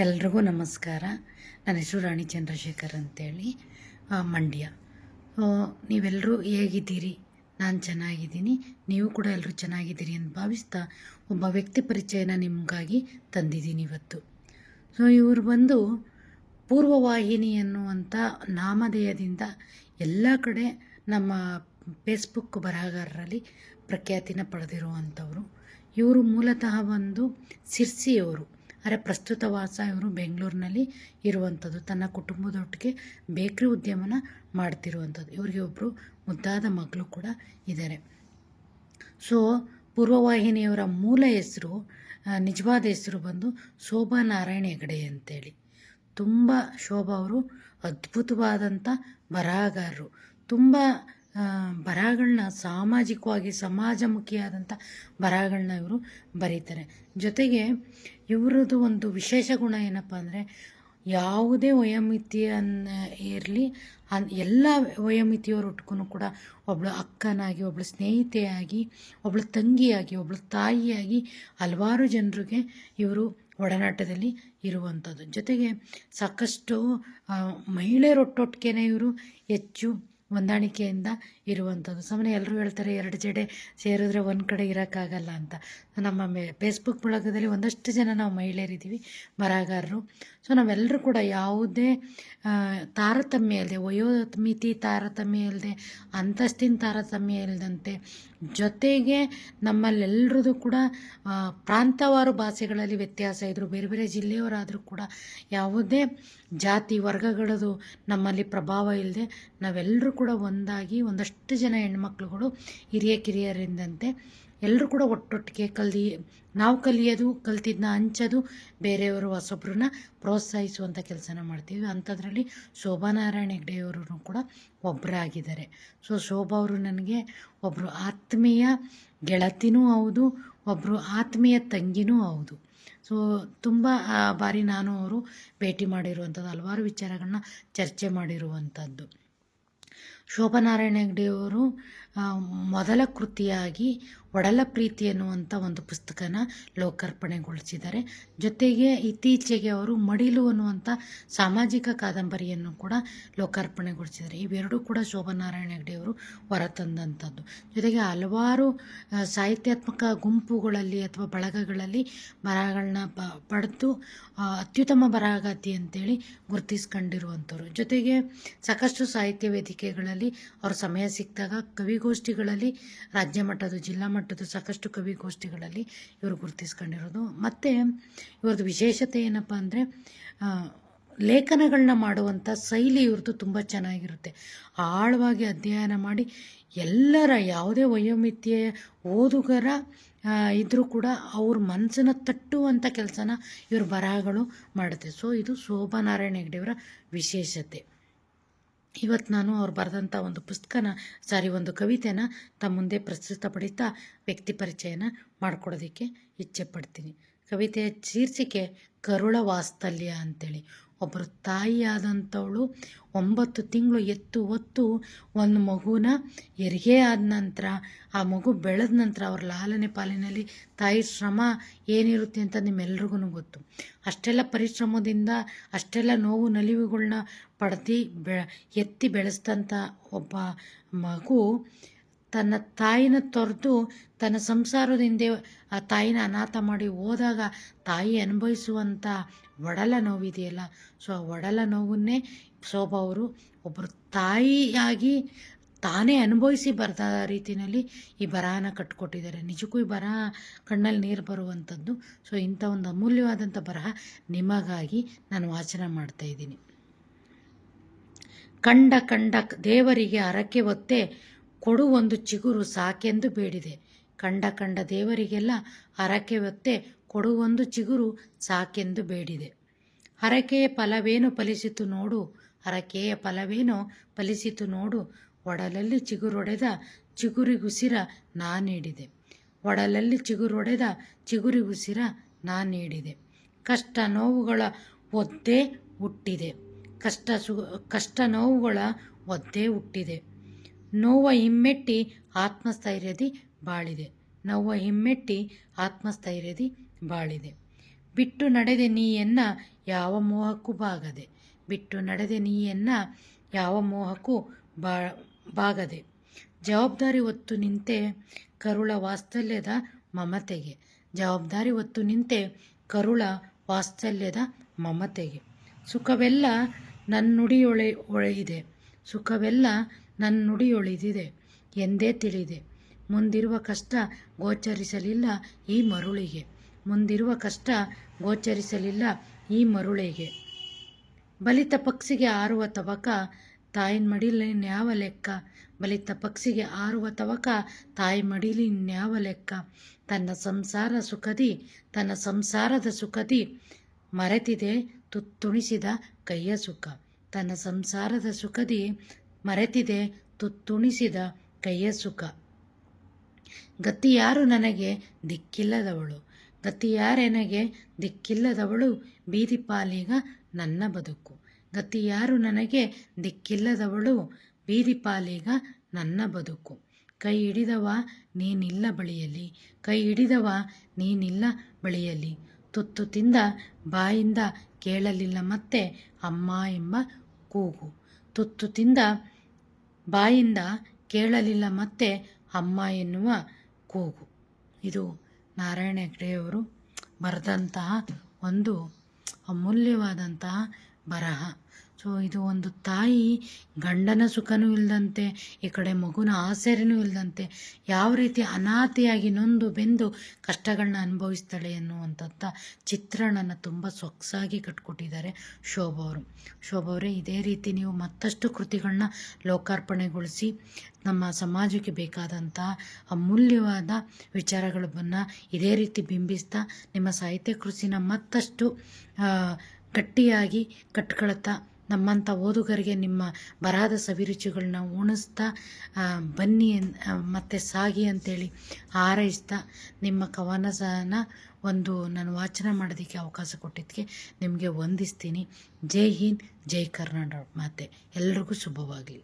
ಎಲ್ರಿಗೂ ನಮಸ್ಕಾರ. ನನ್ನ ಹೆಸರು ರಾಣಿ ಚಂದ್ರಶೇಖರ್ ಅಂತೇಳಿ ಮಂಡ್ಯ. ನೀವೆಲ್ಲರೂ ಹೇಗಿದ್ದೀರಿ? ನಾನು ಚೆನ್ನಾಗಿದ್ದೀನಿ. ನೀವು ಕೂಡ ಎಲ್ಲರೂ ಚೆನ್ನಾಗಿದ್ದೀರಿ ಅಂತ ಭಾವಿಸ್ತಾ ಒಬ್ಬ ವ್ಯಕ್ತಿ ಪರಿಚಯನ ನಿಮಗಾಗಿ ತಂದಿದ್ದೀನಿ ಇವತ್ತು. ಸೊ ಇವರು ಬಂದು ಪೂರ್ವವಾಹಿನಿ ಅನ್ನುವಂಥ ನಾಮಧೇಯದಿಂದ ಎಲ್ಲ ಕಡೆ ನಮ್ಮ ಫೇಸ್ಬುಕ್ ಬರಹಗಾರರಲ್ಲಿ ಪ್ರಖ್ಯಾತಿನ ಪಡೆದಿರುವಂಥವರು. ಇವರು ಮೂಲತಃ ಬಂದು ಸಿರ್ಸಿಯವರು. ಆದರೆ ಪ್ರಸ್ತುತ ವಾಸ ಇವರು ಬೆಂಗಳೂರಿನಲ್ಲಿ ಇರುವಂಥದ್ದು. ತನ್ನ ಕುಟುಂಬದೊಟ್ಟಿಗೆ ಬೇಕ್ರಿ ಉದ್ಯಮನ ಮಾಡ್ತಿರುವಂಥದ್ದು. ಇವರಿಗೆ ಒಬ್ಬರು ಮುದ್ದಾದ ಮಗಳು ಕೂಡ ಇದ್ದಾರೆ ಸೊ ಪೂರ್ವವಾಹಿನಿಯವರ ಮೂಲ ಹೆಸರು ನಿಜವಾದ ಹೆಸರು ಬಂದು ಶೋಭಾ ನಾರಾಯಣ ಹೆಗಡೆ ಅಂತೇಳಿ. ತುಂಬ ಶೋಭಾ ಅವರು ಅದ್ಭುತವಾದಂಥ ಬರಹಗಾರರು. ತುಂಬ ಬರಹಗಳನ್ನ ಸಾಮಾಜಿಕವಾಗಿ ಸಮಾಜಮುಖಿಯಾದಂಥ ಬರಹಗಳನ್ನ ಇವರು ಬರೀತಾರೆ. ಜೊತೆಗೆ ಇವರದ್ದು ಒಂದು ವಿಶೇಷ ಗುಣ ಏನಪ್ಪ ಅಂದರೆ ಯಾವುದೇ ವಯೋಮಿತಿಯನ್ನು ಇರಲಿ, ಅನ್, ಎಲ್ಲ ವಯೋಮಿತಿಯವರೊಟ್ಟಿಗೂ ಕೂಡ ಒಬ್ಬಳು ಅಕ್ಕನಾಗಿ ಒಬ್ಬಳು ಸ್ನೇಹಿತೆಯಾಗಿ ಒಬ್ಬಳು ತಂಗಿಯಾಗಿ ಒಬ್ಬಳು ತಾಯಿಯಾಗಿ ಹಲವಾರು ಜನರಿಗೆ ಇವರು ಒಡನಾಟದಲ್ಲಿ ಇರುವಂಥದ್ದು. ಜೊತೆಗೆ ಸಾಕಷ್ಟು ಮಹಿಳೆಯರೊಟ್ಟೊಟ್ಟಿಗೆನೇ ಮಹಿಳೆಯರೊಟ್ಟೊಟ್ಟಿಗೆ ಇವರು ಹೆಚ್ಚು ಹೊಂದಾಣಿಕೆಯಿಂದ ಇರುವಂಥದ್ದು. ಸುಮ್ಮನೆ ಎಲ್ಲರೂ ಹೇಳ್ತಾರೆ, ಎರಡು ಜಡೆ ಸೇರಿದ್ರೆ ಒಂದು ಕಡೆ ಇರೋಕ್ಕಾಗಲ್ಲ ಅಂತ. ನಮ್ಮ ಮೇ ಫೇಸ್ಬುಕ್ ಬಳಗದಲ್ಲಿ ಒಂದಷ್ಟು ಜನ ನಾವು ಮಹಿಳೆಯರಿದ್ದೀವಿ ಬರಹಗಾರರು ಸೊ ನಾವೆಲ್ಲರೂ ಕೂಡ ಯಾವುದೇ ತಾರತಮ್ಯ ಇಲ್ಲದೆ ವಯೋಮಿತಿ ತಾರತಮ್ಯ ಇಲ್ಲದೆ ಅಂತಸ್ತಿನ ತಾರತಮ್ಯ ಇಲ್ಲದಂತೆ ಜೊತೆಗೆ ನಮ್ಮಲ್ಲೆಲ್ಲರದು ಕೂಡ ಪ್ರಾಂತವಾರು ಭಾಷೆಗಳಲ್ಲಿ ವ್ಯತ್ಯಾಸ ಇದ್ದರು ಬೇರೆ ಬೇರೆ ಜಿಲ್ಲೆಯವರಾದರೂ ಕೂಡ ಯಾವುದೇ ಜಾತಿ ವರ್ಗಗಳದು ನಮ್ಮಲ್ಲಿ ಪ್ರಭಾವ ಇಲ್ಲದೆ ನಾವೆಲ್ಲರೂ ಒಂದಾಗಿ ಒಂದಷ್ಟು ಜನ ಹೆಣ್ಮಕ್ಳುಗಳು ಹಿರಿಯ ಕಿರಿಯರಿಂದಂತೆ ಎಲ್ಲರೂ ಕೂಡ ಒಟ್ಟೊಟ್ಟಿಗೆ ಕಲಿ ನಾವು ಕಲಿಯೋದು ಕಲ್ತಿದ್ದನ್ನ ಹಂಚೋದು, ಬೇರೆಯವರು ಹೊಸೊಬ್ರನ್ನ ಪ್ರೋತ್ಸಾಹಿಸುವಂಥ ಕೆಲಸನ ಮಾಡ್ತೀವಿ. ಅಂಥದ್ರಲ್ಲಿ ಶೋಭಾ ನಾರಾಯಣ ಹೆಗ್ಡೆಯವರು ಕೂಡ ಒಬ್ಬರಾಗಿದ್ದಾರೆ ಸೊ, ಶೋಭಾ ಅವರು ನನಗೆ ಒಬ್ಬರು ಆತ್ಮೀಯ ಗೆಳತಿನೂ ಹೌದು ಒಬ್ಬರು ಆತ್ಮೀಯ ತಂಗಿನೂ ಹೌದು. ಸೊ, ತುಂಬ ಬಾರಿ ನಾನು ಅವರು ಭೇಟಿ ಮಾಡಿರುವಂಥದ್ದು, ಹಲವಾರು ವಿಚಾರಗಳನ್ನ ಚರ್ಚೆ ಮಾಡಿರುವಂಥದ್ದು. ಶೋಭನಾರಾಯಣ ಹೆಗ್ಡೆಯವರು ಮೊದಲ ಕೃತಿಯಾಗಿ ಒಡಲ ಪ್ರೀತಿ ಎನ್ನುವಂಥ ಒಂದು ಪುಸ್ತಕನ ಲೋಕಾರ್ಪಣೆಗೊಳಿಸಿದ್ದಾರೆ. ಜೊತೆಗೆ ಇತ್ತೀಚೆಗೆ ಅವರು ಮಡಿಲು ಅನ್ನುವಂಥ ಸಾಮಾಜಿಕ ಕಾದಂಬರಿಯನ್ನು ಕೂಡ ಲೋಕಾರ್ಪಣೆಗೊಳಿಸಿದ್ದಾರೆ. ಇವೆರಡೂ ಕೂಡ ಶೋಭನಾರಾಯಣ ಹೆಗ್ಡೆಯವರು ಹೊರತಂದಂಥದ್ದು ಜೊತೆಗೆ ಹಲವಾರು ಸಾಹಿತ್ಯಾತ್ಮಕ ಗುಂಪುಗಳಲ್ಲಿ ಅಥವಾ ಬಳಗಗಳಲ್ಲಿ ಬರಹಗಳನ್ನ ಪ, ಪಡೆದು ಅತ್ಯುತ್ತಮ ಬರಹಗಾತಿ ಅಂತೇಳಿ ಗುರುತಿಸ್ಕೊಂಡಿರುವಂಥವ್ರು. ಜೊತೆಗೆ ಸಾಕಷ್ಟು ಸಾಹಿತ್ಯ ವೇದಿಕೆಗಳಲ್ಲಿ ಅವ್ರ ಸಮಯ ಸಿಕ್ಕಿದಾಗ ಕವಿಗೋಷ್ಠಿಗಳಲ್ಲಿ, ರಾಜ್ಯ ಮಟ್ಟದ ಜಿಲ್ಲಾ ಮಟ್ಟದ ಸಾಕಷ್ಟು ಕವಿಗೋಷ್ಠಿಗಳಲ್ಲಿ ಇವರು ಗುರುತಿಸ್ಕೊಂಡಿರೋದು. ಮತ್ತು ಇವ್ರದ್ದು ವಿಶೇಷತೆ ಏನಪ್ಪ ಅಂದರೆ ಲೇಖನಗಳನ್ನ ಮಾಡುವಂಥ ಶೈಲಿ ಇವ್ರದ್ದು ತುಂಬ ಚೆನ್ನಾಗಿರುತ್ತೆ. ಆಳವಾಗಿ ಅಧ್ಯಯನ ಮಾಡಿ ಎಲ್ಲರ ಯಾವುದೇ ವಯೋಮಿತಿಯ ಓದುಗರ ಇದ್ದರೂ ಕೂಡ ಅವ್ರ ಮನಸ್ಸನ್ನು ತಟ್ಟುವಂಥ ಕೆಲಸನ ಇವ್ರ ಬರಹಗಳು ಮಾಡುತ್ತೆ. ಸೊ ಇದು ಶೋಭಾ ನಾರಾಯಣ ಹೆಗ್ಡೆಯವರ ವಿಶೇಷತೆ. ಇವತ್ತು ನಾನು ಅವ್ರು ಬರೆದಂಥ ಒಂದು ಪುಸ್ತಕನ, ಸಾರಿ ಒಂದು ಕವಿತೆನ ತಮ್ಮ ಮುಂದೆ ಪ್ರಸ್ತುತಪಡಿಸ್ತಾ ವ್ಯಕ್ತಿ ಪರಿಚಯನ ಮಾಡಿಕೊಡೋದಕ್ಕೆ ಇಚ್ಛೆ ಪಡ್ತೀನಿ. ಕವಿತೆಯ ಶೀರ್ಷಿಕೆ ಕರುಳ ವಾಸ್ತಲ್ಯ ಅಂತೇಳಿ. ಒಬ್ಬರು ತಾಯಿಯಾದಂಥವಳು ಒಂಬತ್ತು ತಿಂಗಳು ಎತ್ತು ಹೊತ್ತು ಒಂದು ಮಗುನ ಹೆರಿಗೆ ಆದ ನಂತರ, ಆ ಮಗು ಬೆಳೆದ ನಂತರ ಅವ್ರ ಲಾಲನೆ ಪಾಲಿನಲ್ಲಿ ತಾಯಿ ಶ್ರಮ ಏನಿರುತ್ತೆ ಅಂತ ನಿಮ್ಮೆಲ್ರಿಗೂ ಗೊತ್ತು. ಅಷ್ಟೆಲ್ಲ ಪರಿಶ್ರಮದಿಂದ, ಅಷ್ಟೆಲ್ಲ ನೋವು ನಲಿವುಗಳನ್ನ ಪಡೆದು ಬೆ, ಎತ್ತಿ ಬೆಳೆಸಿದಂಥ ಒಬ್ಬ ಮಗು ತನ್ನ ತಾಯಿನ ತೊರೆದು ತನ್ನ ಸಂಸಾರದಿಂದ, ಆ ತಾಯಿನ ಅನಾಥ ಮಾಡಿ ಹೋದಾಗ ತಾಯಿ ಅನುಭವಿಸುವಂಥ ಒಡಲ ನೋವಿದೆಯಲ್ಲ ಸೊ ಆ ಒಡಲ ನೋವನ್ನೇ ಶೋಭಾ ಅವರು ಒಬ್ಬರು ತಾಯಿಯಾಗಿ ತಾನೇ ಅನುಭವಿಸಿ ಬರೆದ ರೀತಿಯಲ್ಲಿ ಈ ಬರಹನ ಕಟ್ಕೊಟ್ಟಿದ್ದಾರೆ. ನಿಜಕ್ಕೂ ಈ ಬರಹ ಕಣ್ಣಲ್ಲಿ ನೀರು ಬರುವಂಥದ್ದು. ಸೊ ಇಂಥ ಒಂದು ಅಮೂಲ್ಯವಾದಂಥ ಬರಹ ನಿಮಗಾಗಿ ನಾನು ವಾಚನ ಮಾಡ್ತಾ ಇದ್ದೀನಿ. ಕಂಡ ಕಂಡ ದೇವರಿಗೆ ಹರಕೆ ಒತ್ತೆ, ಕೊಡು ಒಂದು ಚಿಗುರು ಸಾಕೆಂದು ಬೇಡಿದೆ. ಕಂಡ ಕಂಡ ದೇವರಿಗೆಲ್ಲ ಹರಕೆ ಒತ್ತೆ ಕೊಡು ಒಂದು ಚಿಗುರು ಸಾಕೆಂದು ಬೇಡಿದೆ. ಹರಕೆಯ ಫಲವೇನು ಫಲಿಸಿತು ನೋಡು, ಹರಕೆಯ ಫಲವೇನು ಫಲಿಸಿತು ನೋಡು, ಒಡಲಲ್ಲಿ ಚಿಗುರೊಡೆದ ಚಿಗುರಿಗುಸಿರ ನಾ ನೀಡಿದೆ. ಒಡಲಲ್ಲಿ ಚಿಗುರೊಡೆದ ಚಿಗುರಿಗುಸಿರ ನಾ ನೀಡಿದೆ. ಕಷ್ಟ ನೋವುಗಳ ಒದ್ದೆ ಹುಟ್ಟಿದೆ. ಕಷ್ಟ ಸು, ಕಷ್ಟ ನೋವುಗಳ ಒದ್ದೆ ಹುಟ್ಟಿದೆ. ನೋವ ಹಿಮ್ಮೆಟ್ಟಿ ಆತ್ಮಸ್ಥೈರ್ಯದಿ ಬಾಳಿದೆ. ನೋವ ಹಿಮ್ಮೆಟ್ಟಿ ಆತ್ಮಸ್ಥೈರ್ಯದಿ ಬಾಳಿದೆ. ಬಿಟ್ಟು ನಡೆದೆ ನೀಯನ್ನ ಯಾವ ಮೋಹಕ್ಕೂ ಬಾಗದೆ. ಬಿಟ್ಟು ನಡೆದೆ ನೀಯನ್ನ ಯಾವ ಮೋಹಕ್ಕೂ ಬಾ, ಬಾಗದೆ. ಜವಾಬ್ದಾರಿ ಹೊತ್ತು ನಿಂತೆ ಕರುಳ ವಾತ್ಸಲ್ಯದ ಮಮತೆಗೆ. ಜವಾಬ್ದಾರಿ ಹೊತ್ತು ನಿಂತೆ ಕರುಳ ವಾತ್ಸಲ್ಯದ ಮಮತೆಗೆ. ಸುಖವೆಲ್ಲ ನನ್ನ ನನ್ನುಡಿಯೊಳೆ, ಒಳೆಯಿದೆ. ಸುಖವೆಲ್ಲ ನನ್ನ ನನ್ನುಡಿಯೊಳಿದಿದೆ ಎಂದೇ ತಿಳಿದೆ. ಮುಂದಿರುವ ಕಷ್ಟ ಗೋಚರಿಸಲಿಲ್ಲ ಈ ಮರುಳಿಗೆ. ಮುಂದಿರುವ ಕಷ್ಟ ಗೋಚರಿಸಲಿಲ್ಲ ಈ ಮರುಳೆಗೆ. ಬಲಿತ ಪಕ್ಷಿಗೆ ಆರುವ ತವಕ ತಾಯಿನ ಮಡಿಲಿನ್ಯಾವ ಲೆಕ್ಕ. ಬಲಿತ ಪಕ್ಷಿಗೆ ಆರುವ ತವಕ ತಾಯಿ ಮಡಿಲಿನ್ಯಾವ ಲೆಕ್ಕ. ತನ್ನ ಸಂಸಾರ ಸುಖದಿ, ತನ್ನ ಸಂಸಾರದ ಸುಖದಿ. ಮರೆತಿದೆ ತುತ್ತುಣಿಸಿದ ಕೈಯ ಸುಖ. ತನ್ನ ಸಂಸಾರದ ಸುಖದಿ, ಮರೆತಿದೆ ತುತ್ತುಣಿಸಿದ ಕೈಯ ಸುಖ. ಗತಿ ಯಾರು ನನಗೆ? ದಿಕ್ಕಿಲ್ಲದವಳು. ಗತಿಯಾರೆನಗೆ ದಿಕ್ಕಿಲ್ಲದವಳು ಬೀದಿಪಾಲೀಗ ನನ್ನ ಬದುಕು. ಗತಿಯಾರು ನನಗೆ ದಿಕ್ಕಿಲ್ಲದವಳು ಬೀದಿಪಾಲೀಗ ನನ್ನ ಬದುಕು. ಕೈ ಹಿಡಿದವ ನೀನಿಲ್ಲ ಬಳಿಯಲಿ. ಕೈ ಹಿಡಿದವ ನೀನಿಲ್ಲ ಬಳಿಯಲಿ. ತುತ್ತು ತಿಂದ ಬಾಯಿಂದ ಕೇಳಲಿಲ್ಲ ಮತ್ತೆ ಅಮ್ಮ ಎಂಬ ಕೂಗು. ತುತ್ತು ತಿಂದ ಬಾಯಿಂದ ಕೇಳಲಿಲ್ಲ ಮತ್ತೆ ಅಮ್ಮ ಎನ್ನುವ ಕೂಗು. ಇದು ನಾರಾಯಣ ಹೆಗ್ಡೆಯವರು ಬರೆದಂತಹ ಒಂದು ಅಮೂಲ್ಯವಾದಂತಹ ಬರಹ. ಸೊ ಇದು ಒಂದು ತಾಯಿ ಗಂಡನ ಸುಖನೂ ಇಲ್ಲದಂತೆ ಈ ಕಡೆ ಮಗುನ ಆಸರೆನೂ ಇಲ್ಲದಂತೆ ಯಾವ ರೀತಿ ಅನಾಥೆಯಾಗಿ ನೊಂದು ಬೆಂದು ಕಷ್ಟಗಳನ್ನ ಅನುಭವಿಸ್ತಾಳೆ ಅನ್ನುವಂಥ ಚಿತ್ರಣನ ತುಂಬ ಸೊಗಸಾಗಿ ಕಟ್ಕೊಟ್ಟಿದ್ದಾರೆ ಶೋಭಾ ಅವರು. ಶೋಭಾ ಅವರೇ, ಇದೇ ರೀತಿ ನೀವು ಮತ್ತಷ್ಟು ಕೃತಿಗಳನ್ನ ಲೋಕಾರ್ಪಣೆಗೊಳಿಸಿ ನಮ್ಮ ಸಮಾಜಕ್ಕೆ ಬೇಕಾದಂಥ ಅಮೂಲ್ಯವಾದ ವಿಚಾರಗಳನ್ನು ಇದೇ ರೀತಿ ಬಿಂಬಿಸ್ತಾ ನಿಮ್ಮ ಸಾಹಿತ್ಯ ಕೃಷಿನ ಮತ್ತಷ್ಟು ಗಟ್ಟಿಯಾಗಿ ಕಟ್ಕೊಳ್ತಾ ನಮ್ಮಂಥ ಓದುಗರಿಗೆ ನಿಮ್ಮ ಬರಹದ ಸವಿರುಚಿಗಳನ್ನ ಉಣಿಸ್ತಾ ಬನ್ನಿ ಮತ್ತು ಸಾಗಿ ಅಂತೇಳಿ ಹಾರೈಸ್ತಾ ನಿಮ್ಮ ಕವನಸನ ಒಂದು ನಾನು ವಾಚನ ಮಾಡೋದಕ್ಕೆ ಅವಕಾಶ ಕೊಟ್ಟಿದ್ದಕ್ಕೆ ನಿಮಗೆ ವಂದಿಸ್ತೀನಿ. ಜೈ ಹಿಂದ್, ಜೈ ಕರ್ನಾಟಕ ಮಾತೆ. ಎಲ್ರಿಗೂ ಶುಭವಾಗಲಿ.